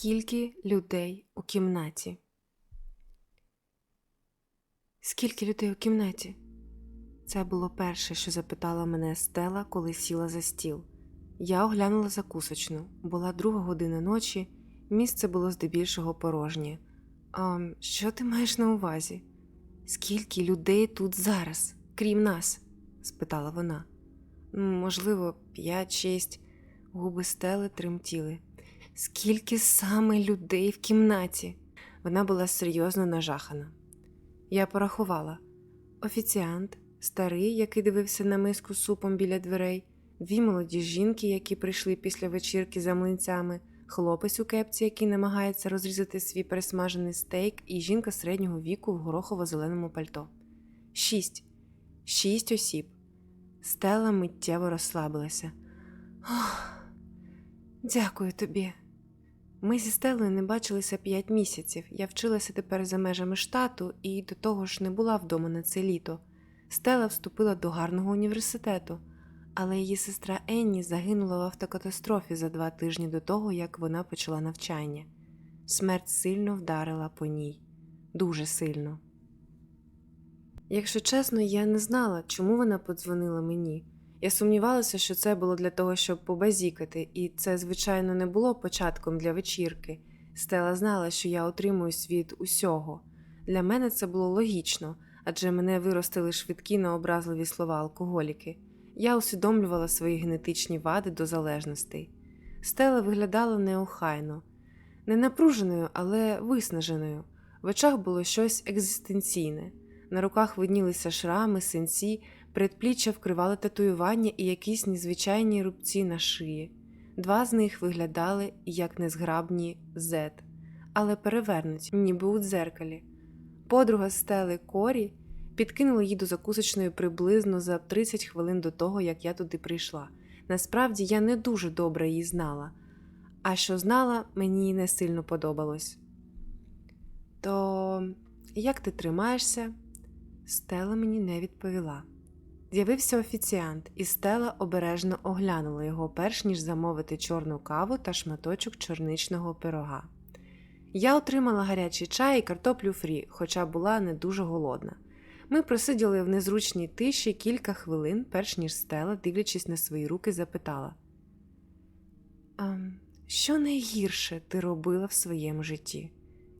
Скільки людей у кімнаті? Скільки людей у кімнаті? Це було перше, що запитала мене Стела, коли сіла за стіл. Я оглянула закусочну. Була друга година ночі, місце було здебільшого порожнє. А що ти маєш на увазі? Скільки людей тут зараз, крім нас? спитала вона. Можливо, п'ять-шість. Губи стели тремтіли. Скільки саме людей в кімнаті? Вона була серйозно нажахана. Я порахувала офіціант, старий, який дивився на миску супом біля дверей, дві молоді жінки, які прийшли після вечірки за млинцями, хлопець у кепці, який намагається розрізати свій пересмажений стейк, і жінка середнього віку в горохово-зеленому пальто. Шість. Шість осіб. Стела миттєво розслабилася. Ох, дякую тобі. Ми зі Стелою не бачилися п'ять місяців. Я вчилася тепер за межами штату і до того ж не була вдома на це літо. Стела вступила до гарного університету, але її сестра Енні загинула в автокатастрофі за два тижні до того, як вона почала навчання. Смерть сильно вдарила по ній, дуже сильно. Якщо чесно, я не знала, чому вона подзвонила мені. Я сумнівалася, що це було для того, щоб побазікати, і це, звичайно, не було початком для вечірки. Стела знала, що я отримуюсь від усього. Для мене це було логічно, адже мене виростили швидкі на образливі слова алкоголіки. Я усвідомлювала свої генетичні вади до залежностей. Стела виглядала неохайно, не напруженою, але виснаженою. В очах було щось екзистенційне. На руках виднілися шрами, синці, Предпліччя вкривали татуювання і якісь незвичайні рубці на шиї. Два з них виглядали як незграбні зет, але перевернуті, ніби у дзеркалі. Подруга стели Корі підкинула її до закусочної приблизно за 30 хвилин до того, як я туди прийшла. Насправді я не дуже добре її знала, а що знала, мені не сильно подобалось. То як ти тримаєшся? Стела мені не відповіла. З'явився офіціант, і Стела обережно оглянула його, перш ніж замовити чорну каву та шматочок чорничного пирога. Я отримала гарячий чай і картоплю фрі, хоча була не дуже голодна. Ми просиділи в незручній тиші кілька хвилин, перш ніж Стела, дивлячись на свої руки, запитала: а, Що найгірше ти робила в своєму житті?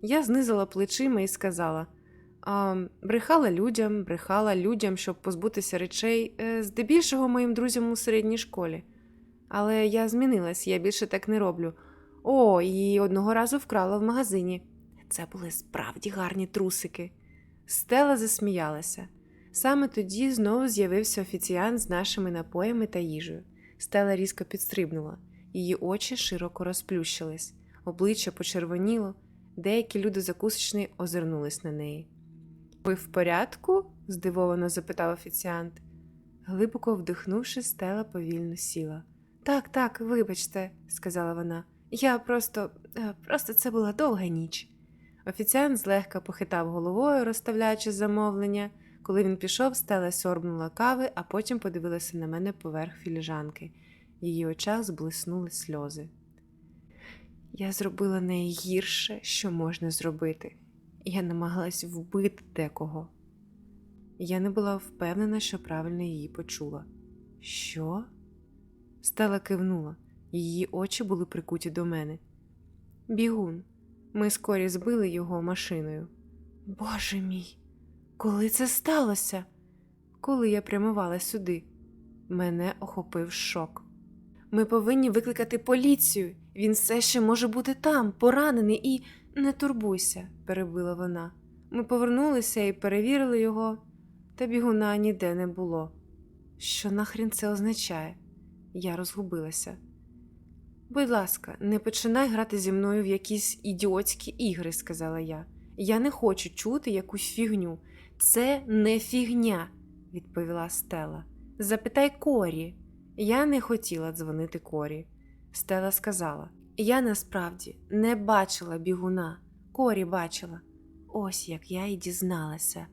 Я знизила плечима і сказала. Брехала людям, брехала людям, щоб позбутися речей, е, здебільшого моїм друзям у середній школі. Але я змінилась, я більше так не роблю. О, і одного разу вкрала в магазині. Це були справді гарні трусики. Стела засміялася. Саме тоді знову з'явився офіціант з нашими напоями та їжею. Стела різко підстрибнула, її очі широко розплющились, обличчя почервоніло, деякі люди закусочні озирнулись на неї. Ви в порядку? здивовано запитав офіціант. Глибоко вдихнувши, стела повільно сіла. Так, так, вибачте, сказала вона. Я просто, е, просто це була довга ніч. Офіціант злегка похитав головою, розставляючи замовлення. Коли він пішов, стела сьорбнула кави, а потім подивилася на мене поверх філіжанки. В її очах зблиснули сльози. Я зробила найгірше, що можна зробити. Я намагалась вбити декого. Я не була впевнена, що правильно її почула. Що? Стела кивнула, її очі були прикуті до мене. Бігун, ми скорі збили його машиною. Боже мій, коли це сталося? Коли я прямувала сюди, мене охопив шок. Ми повинні викликати поліцію. Він все ще може бути там, поранений і. Не турбуйся, перебила вона. Ми повернулися і перевірили його, та бігуна ніде не було. Що нахрін це означає? Я розгубилася. Будь ласка, не починай грати зі мною в якісь ідіотські ігри, сказала я. Я не хочу чути якусь фігню. Це не фігня, відповіла Стела. Запитай Корі. Я не хотіла дзвонити Корі. Стела сказала. Я насправді не бачила бігуна, корі бачила. Ось як я й дізналася.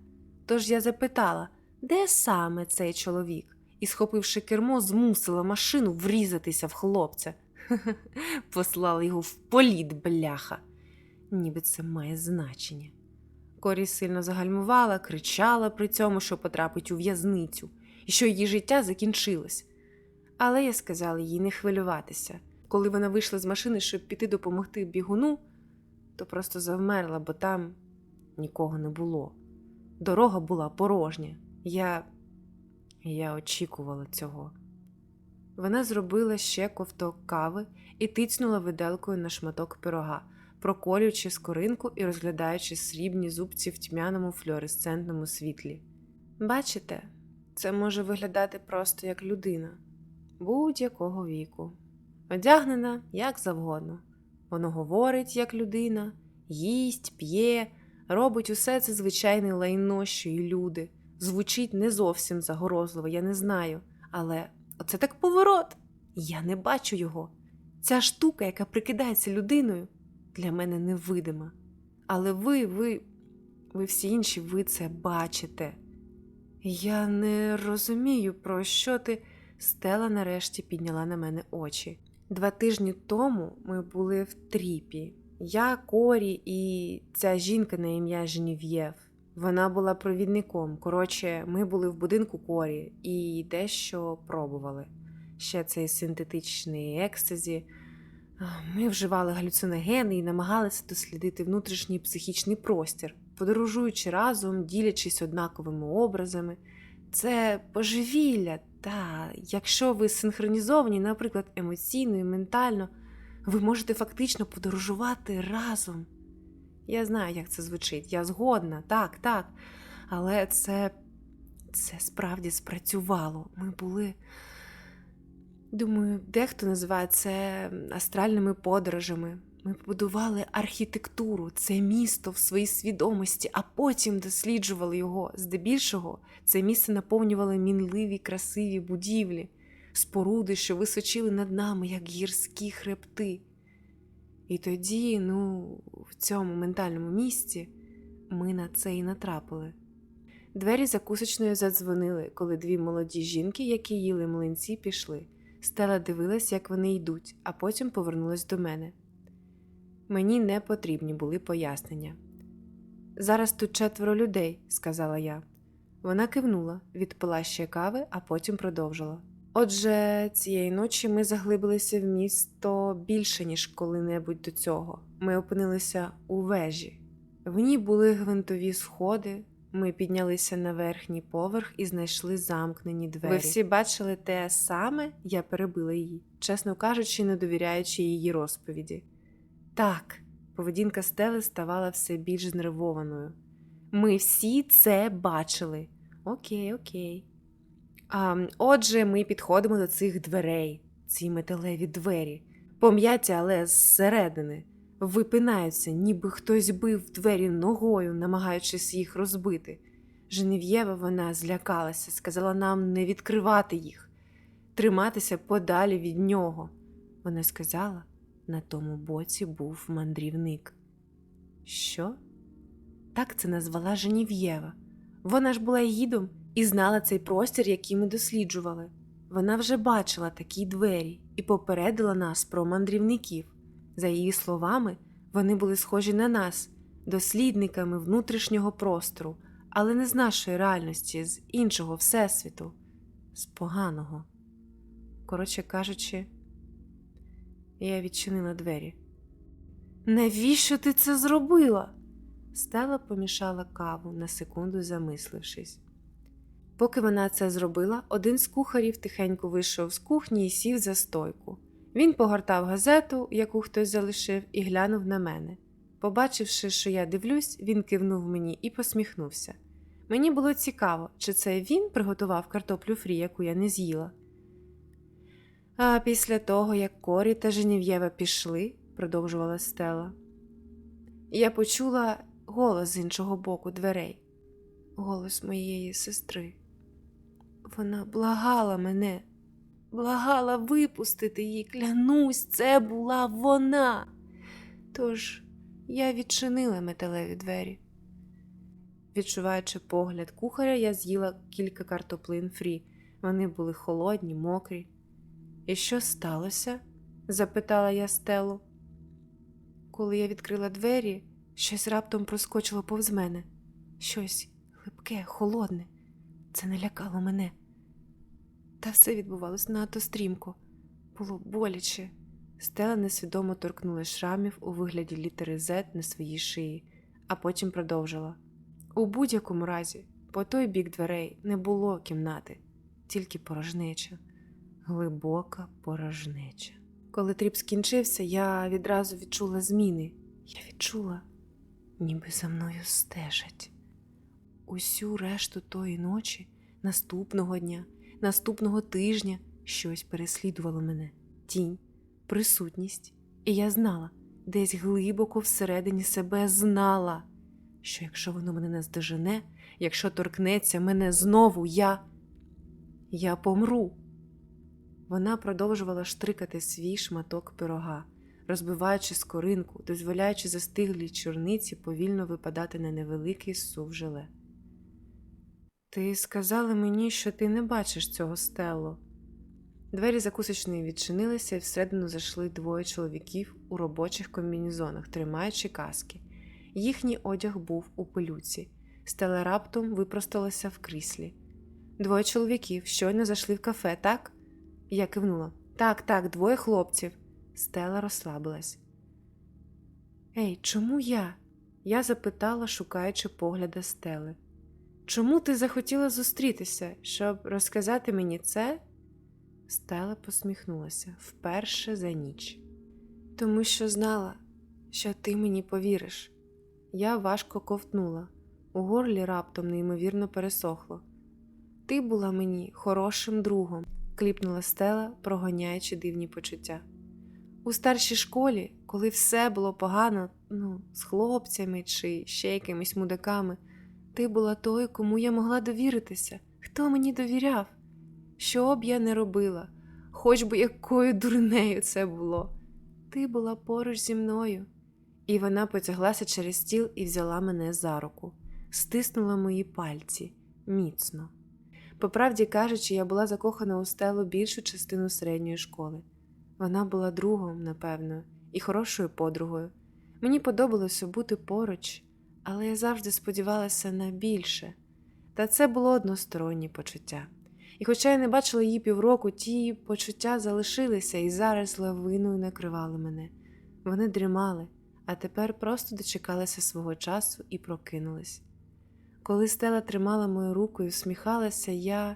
Тож я запитала, де саме цей чоловік, і, схопивши кермо, змусила машину врізатися в хлопця. Послали його в політ, бляха. Ніби це має значення. Корі сильно загальмувала, кричала при цьому, що потрапить у в'язницю, і що її життя закінчилось. Але я сказала їй не хвилюватися. Коли вона вийшла з машини, щоб піти допомогти бігуну, то просто завмерла, бо там нікого не було. Дорога була порожня. Я. Я очікувала цього. Вона зробила ще ковток кави і тицнула виделкою на шматок пирога, проколюючи скоринку і розглядаючи срібні зубці в тьмяному флюоресцентному світлі. Бачите, це може виглядати просто як людина будь-якого віку, одягнена як завгодно. Воно говорить як людина, їсть, п'є, робить усе це звичайне лайно, що і люди. Звучить не зовсім загрозливо, я не знаю. Але оце так поворот. Я не бачу його. Ця штука, яка прикидається людиною, для мене невидима. Але ви, ви, ви всі інші, ви це бачите. Я не розумію, про що ти. Стела нарешті підняла на мене очі. Два тижні тому ми були в тріпі. Я, Корі і ця жінка на ім'я Женів'єв. Вона була провідником. Коротше, ми були в будинку Корі і дещо пробували. Ще цей синтетичний екстазі. Ми вживали галюциногени і намагалися дослідити внутрішній психічний простір, подорожуючи разом, ділячись однаковими образами. Це божевілля, та якщо ви синхронізовані, наприклад, емоційно і ментально, ви можете фактично подорожувати разом. Я знаю, як це звучить, я згодна, так, так. Але це, це справді спрацювало. Ми були. Думаю, дехто називає це астральними подорожами. Ми побудували архітектуру, це місто в своїй свідомості, а потім досліджували його. Здебільшого це місце наповнювали мінливі, красиві будівлі, споруди, що височили над нами, як гірські хребти. І тоді, ну, в цьому ментальному місці ми на це і натрапили. Двері закусочною задзвонили, коли дві молоді жінки, які їли млинці, пішли. Стела дивилась, як вони йдуть, а потім повернулась до мене. Мені не потрібні були пояснення. Зараз тут четверо людей, сказала я. Вона кивнула, відпила ще кави, а потім продовжила. Отже, цієї ночі ми заглибилися в місто більше, ніж коли-небудь до цього. Ми опинилися у вежі. В ній були гвинтові сходи. Ми піднялися на верхній поверх і знайшли замкнені двері. Ви всі бачили те саме, я перебила її, чесно кажучи, не довіряючи її розповіді. Так, поведінка стели ставала все більш знервованою. Ми всі це бачили. Окей, окей. А, Отже, ми підходимо до цих дверей, ці металеві двері, пом'яті, але зсередини, випинаються, ніби хтось бив двері ногою, намагаючись їх розбити. Женев'єва вона злякалася, сказала нам не відкривати їх, триматися подалі від нього. Вона сказала, на тому боці був мандрівник. Що? Так це назвала Женів'єва. Вона ж була гідом і знала цей простір, який ми досліджували. Вона вже бачила такі двері і попередила нас про мандрівників. За її словами, вони були схожі на нас, дослідниками внутрішнього простору, але не з нашої реальності, з іншого всесвіту, з поганого. Коротше кажучи, я відчинила двері. Навіщо ти це зробила? Стела помішала каву, на секунду замислившись. Поки вона це зробила, один з кухарів тихенько вийшов з кухні і сів за стойку. Він погортав газету, яку хтось залишив, і глянув на мене. Побачивши, що я дивлюсь, він кивнув мені і посміхнувся. Мені було цікаво, чи це він приготував картоплю фрі, яку я не з'їла. А після того, як Корі та Женів'єва пішли, продовжувала Стела, я почула голос з іншого боку дверей, голос моєї сестри. Вона благала мене, благала випустити її, клянусь, це була вона. Тож я відчинила металеві двері. Відчуваючи погляд кухаря, я з'їла кілька картоплин фрі. Вони були холодні, мокрі. І що сталося? запитала я Стелу. Коли я відкрила двері, щось раптом проскочило повз мене. Щось липке, холодне. Це не лякало мене. Та все відбувалось надто стрімко. Було боляче. Стела несвідомо торкнула шрамів у вигляді літери Z на своїй шиї, а потім продовжила. У будь-якому разі, по той бік дверей не було кімнати, тільки порожнеча, глибока порожнеча. Коли тріп скінчився, я відразу відчула зміни. Я відчула, ніби за мною стежать. Усю решту тої ночі, наступного дня, наступного тижня щось переслідувало мене тінь, присутність, і я знала, десь глибоко всередині себе знала, що якщо воно мене наздожене, якщо торкнеться мене знову, я. я помру. Вона продовжувала штрикати свій шматок пирога, розбиваючи скоринку, дозволяючи застиглій чорниці повільно випадати на невеликий сув желе. Ти сказала мені, що ти не бачиш цього стело. Двері закусочної відчинилися, і всередину зайшли двоє чоловіків у робочих комбінізонах, тримаючи каски. Їхній одяг був у пилюці. Стела раптом випросталася в кріслі. Двоє чоловіків щойно зайшли в кафе, так? Я кивнула. Так, так, двоє хлопців. Стела розслабилась. Ей, чому я? Я запитала, шукаючи погляда стели. Чому ти захотіла зустрітися, щоб розказати мені це? Стела посміхнулася вперше за ніч. Тому що знала, що ти мені повіриш. Я важко ковтнула, у горлі раптом неймовірно пересохло. Ти була мені хорошим другом, кліпнула стела, прогоняючи дивні почуття. У старшій школі, коли все було погано, ну, з хлопцями чи ще якимись мудаками, ти була тою, кому я могла довіритися, хто мені довіряв. Що б я не робила, хоч би якою дурнею це було. Ти була поруч зі мною. І вона потяглася через стіл і взяла мене за руку, стиснула мої пальці міцно. По правді кажучи, я була закохана у стелу більшу частину середньої школи. Вона була другом, напевно, і хорошою подругою. Мені подобалося бути поруч, але я завжди сподівалася на більше. Та це було одностороннє почуття. І хоча я не бачила її півроку, ті почуття залишилися і зараз лавиною накривали мене. Вони дрімали, а тепер просто дочекалися свого часу і прокинулись. Коли стела тримала мою руку і всміхалася, я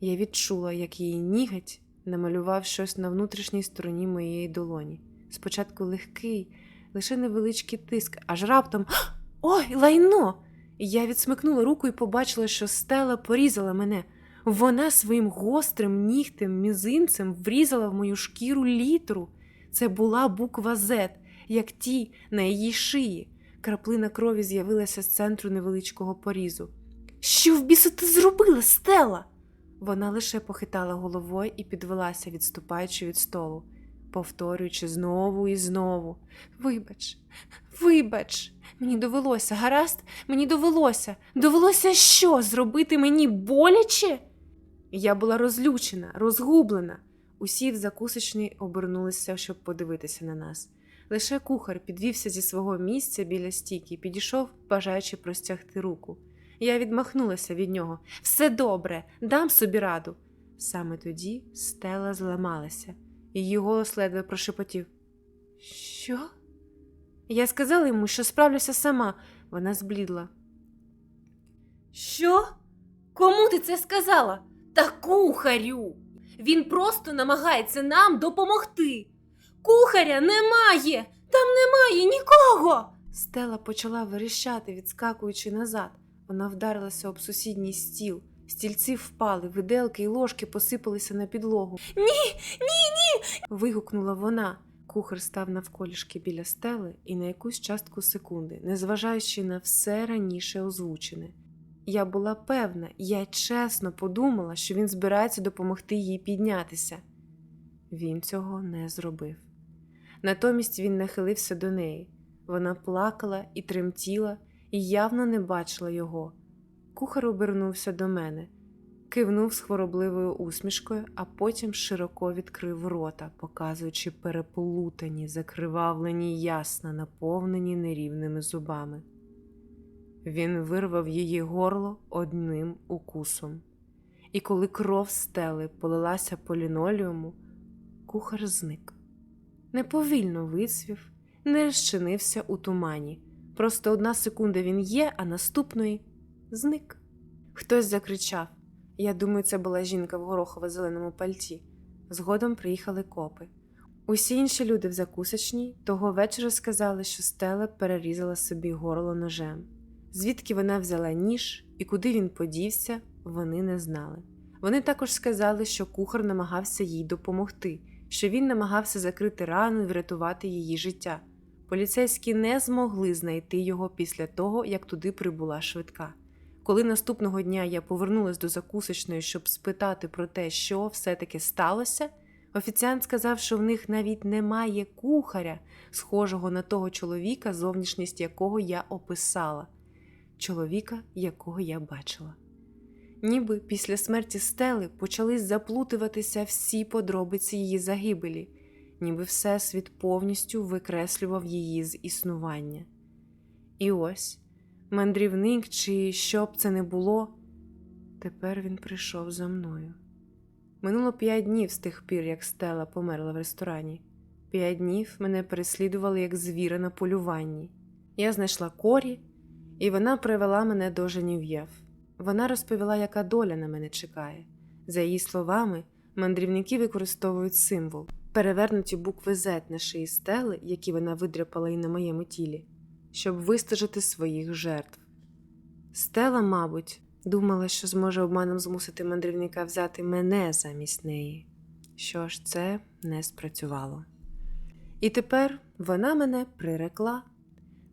я відчула, як її нігать намалював щось на внутрішній стороні моєї долоні. Спочатку легкий, лише невеличкий тиск, аж раптом ой, лайно! Я відсмикнула руку і побачила, що стела порізала мене. Вона своїм гострим нігтем мізинцем врізала в мою шкіру літру. Це була буква Z, як ті на її шиї. Краплина крові з'явилася з центру невеличкого порізу. Що в біса ти зробила, стела? Вона лише похитала головою і підвелася, відступаючи від столу, повторюючи знову і знову. Вибач, вибач, мені довелося, гаразд, мені довелося. Довелося що? Зробити мені боляче? Я була розлючена, розгублена. Усі в закусочній обернулися, щоб подивитися на нас. Лише кухар підвівся зі свого місця біля стійки і підійшов, бажаючи простягти руку. Я відмахнулася від нього. Все добре, дам собі раду. Саме тоді стела зламалася, її голос ледве прошепотів. Що? Я сказала йому, що справлюся сама. Вона зблідла. Що? Кому ти це сказала? Та кухарю. Він просто намагається нам допомогти. Кухаря немає! Там немає нікого. Стела почала верещати, відскакуючи назад. Вона вдарилася об сусідній стіл. Стільці впали, виделки й ложки посипалися на підлогу. Ні, ні, ні. вигукнула вона. Кухар став навколішки біля стели і на якусь частку секунди, незважаючи на все раніше озвучене. Я була певна, я чесно подумала, що він збирається допомогти їй піднятися. Він цього не зробив. Натомість він нахилився до неї. Вона плакала і тремтіла, і явно не бачила його. Кухар обернувся до мене. кивнув з хворобливою усмішкою, а потім широко відкрив рота, показуючи переплутані, закривавлені ясна, наповнені нерівними зубами. Він вирвав її горло одним укусом, і коли кров стели полилася по лінолеуму, кухар зник. Неповільно вицвів, не розчинився у тумані. Просто одна секунда він є, а наступної зник. Хтось закричав. Я думаю, це була жінка в горохово-зеленому пальті. Згодом приїхали копи. Усі інші люди в закусочній того вечора сказали, що Стела перерізала собі горло ножем. Звідки вона взяла ніж і куди він подівся, вони не знали. Вони також сказали, що кухар намагався їй допомогти, що він намагався закрити рану і врятувати її життя. Поліцейські не змогли знайти його після того, як туди прибула швидка. Коли наступного дня я повернулася до закусочної, щоб спитати про те, що все-таки сталося, офіціант сказав, що в них навіть немає кухаря, схожого на того чоловіка, зовнішність якого я описала, чоловіка, якого я бачила. Ніби після смерті стели почались заплутуватися всі подробиці її загибелі, ніби Всесвіт повністю викреслював її з існування. І ось мандрівник чи що б це не було, тепер він прийшов за мною. Минуло п'ять днів з тих пір, як Стела померла в ресторані. П'ять днів мене переслідували як звіра на полюванні. Я знайшла корі, і вона привела мене до Женів'єв. Вона розповіла, яка доля на мене чекає. За її словами, мандрівники використовують символ, перевернуті букви Z на шиї стели, які вона видряпала і на моєму тілі, щоб вистежити своїх жертв. Стела, мабуть, думала, що зможе обманом змусити мандрівника взяти мене замість неї. Що ж, це не спрацювало. І тепер вона мене прирекла.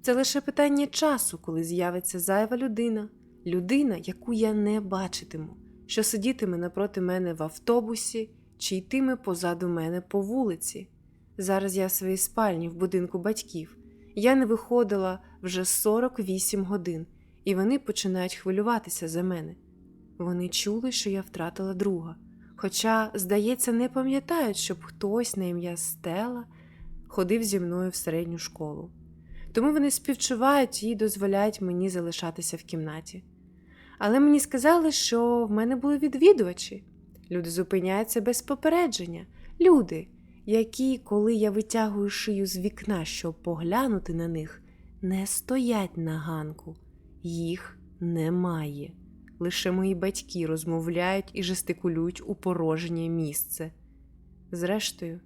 Це лише питання часу, коли з'явиться зайва людина, людина, яку я не бачитиму, що сидітиме напроти мене в автобусі чи йтиме позаду мене по вулиці. Зараз я в своїй спальні в будинку батьків. Я не виходила вже 48 годин, і вони починають хвилюватися за мене. Вони чули, що я втратила друга, хоча, здається, не пам'ятають, щоб хтось на ім'я Стела ходив зі мною в середню школу. Тому вони співчувають і дозволяють мені залишатися в кімнаті. Але мені сказали, що в мене були відвідувачі. Люди зупиняються без попередження. Люди, які, коли я витягую шию з вікна, щоб поглянути на них, не стоять на ганку. Їх немає. Лише мої батьки розмовляють і жестикулюють у порожнє місце. Зрештою,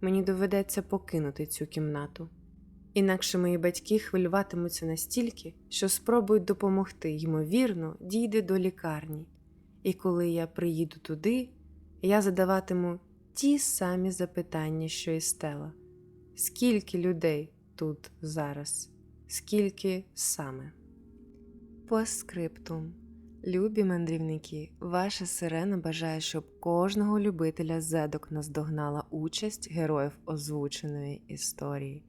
мені доведеться покинути цю кімнату. Інакше мої батьки хвилюватимуться настільки, що спробують допомогти, ймовірно, дійде до лікарні. І коли я приїду туди, я задаватиму ті самі запитання, що і Стела. Скільки людей тут зараз? Скільки саме? Постскриптум. Любі мандрівники, ваша сирена бажає, щоб кожного любителя зедок наздогнала участь героїв озвученої історії.